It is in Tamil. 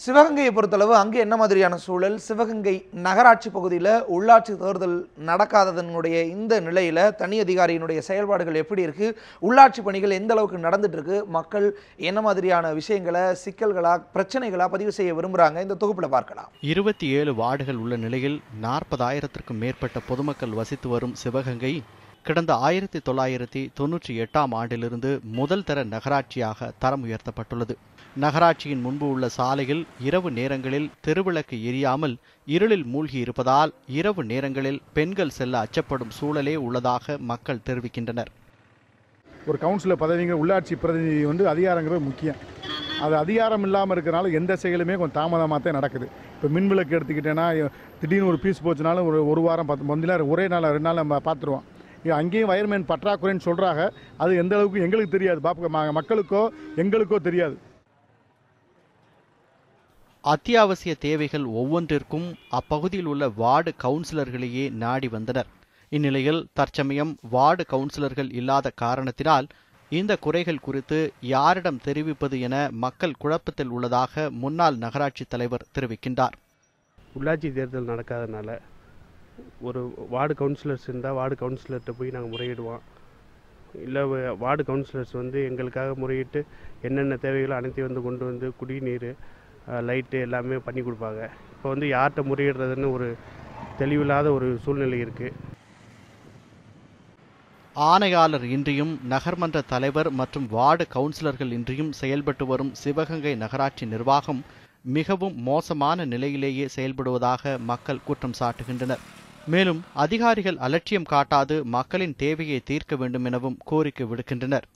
சிவகங்கையை பொறுத்தளவு அங்கே என்ன மாதிரியான சூழல்? சிவகங்கை நகராட்சி பகுதியில் உள்ளாட்சி தேர்தல் நடக்காததனுடைய இந்த நிலையில் தனி அதிகாரியினுடைய செயல்பாடுகள் எப்படி இருக்குது உள்ளாட்சி பணிகள் எந்த அளவுக்கு நடந்துட்டுருக்கு மக்கள் என்ன மாதிரியான விஷயங்களை சிக்கல்களாக பிரச்சனைகளாக பதிவு செய்ய விரும்புகிறாங்க இந்த தொகுப்பில் பார்க்கலாம். இருபத்தி ஏழு வார்டுகள் உள்ள நிலையில் நாற்பதாயிரத்திற்கும் மேற்பட்ட பொதுமக்கள் வசித்து வரும் சிவகங்கை கடந்த ஆயிரத்தி தொள்ளாயிரத்தி தொன்னூற்றி எட்டாம் ஆண்டிலிருந்து முதல் தர நகராட்சியாக தரம் உயர்த்தப்பட்டுள்ளது. நகராட்சியின் முன்பு உள்ள சாலையில் இரவு நேரங்களில் தெருவிளக்கு எரியாமல் இருளில் மூழ்கி இருப்பதால் இரவு நேரங்களில் பெண்கள் செல்ல அச்சப்படும் சூழலே உள்ளதாக மக்கள் தெரிவிக்கின்றனர். ஒரு கவுன்சிலர் பதவிங்கிற உள்ளாட்சி பிரதிநிதி வந்து அதிகாரங்கிறது முக்கியம். அது அதிகாரம் இல்லாமல் இருக்கிறனால எந்த செயலுமே கொஞ்சம் தாமதமாக தான் நடக்குது. இப்போ மின் விளக்கு எடுத்துக்கிட்டேன்னா திடீர்னு ஒரு பீஸ் போச்சுனாலும் ஒரு ஒரு வாரம் பத்து முந்தில ஒரே நாள் ரெண்டு நாள் நம்ம பார்த்துருவோம். அங்கேயும் வயர்மேன் பற்றாக்குறைன்னு சொல்கிறாங்க அது எந்த அளவுக்கு எங்களுக்கு தெரியாது. பாப்ப மக்களுக்கோ எங்களுக்கோ தெரியாது. அத்தியாவசிய தேவைகள் ஒவ்வொன்றிற்கும் அப்பகுதியில் உள்ள வார்டு கவுன்சிலர்களையே நாடி வந்தனர். இந்நிலையில் தற்சமயம் வார்டு கவுன்சிலர்கள் இல்லாத காரணத்தினால் இந்த குறைகள் குறித்து யாரிடம் தெரிவிப்பது என மக்கள் குழப்பத்தில் உள்ளதாக முன்னாள் நகராட்சி தலைவர் தெரிவிக்கின்றார். உள்ளாட்சி தேர்தல் நடக்காதனால ஒரு வார்டு கவுன்சிலர்ஸ் இருந்தால் வார்டு கவுன்சிலர்கிட்ட போய் நாங்கள் முறையிடுவோம். இல்லை வார்டு கவுன்சிலர்ஸ் வந்து எங்களுக்காக முறையிட்டு என்னென்ன தேவைகளோ அனைத்தையும் வந்து கொண்டு வந்து குடிநீர் லைட்டு எல்லாமே பண்ணி கொடுப்பாங்க. இப்போ வந்து யார்கிட்ட முறையிடுறதுன்னு ஒரு தெளிவில்லாத ஒரு சூழ்நிலை இருக்குது ஆணையாளர் இன்றியும் நகர்மன்ற தலைவர் மற்றும் வார்டு கவுன்சிலர்கள் இன்றியும் செயல்பட்டு வரும் சிவகங்கை நகராட்சி நிர்வாகம் மிகவும் மோசமான நிலையிலேயே செயல்படுவதாக மக்கள் குற்றம் சாட்டுகின்றனர். மேலும் அதிகாரிகள் அலட்சியம் காட்டாது மக்களின் தேவையை தீர்க்க வேண்டும் எனவும் கோரிக்கை விடுக்கின்றனர்.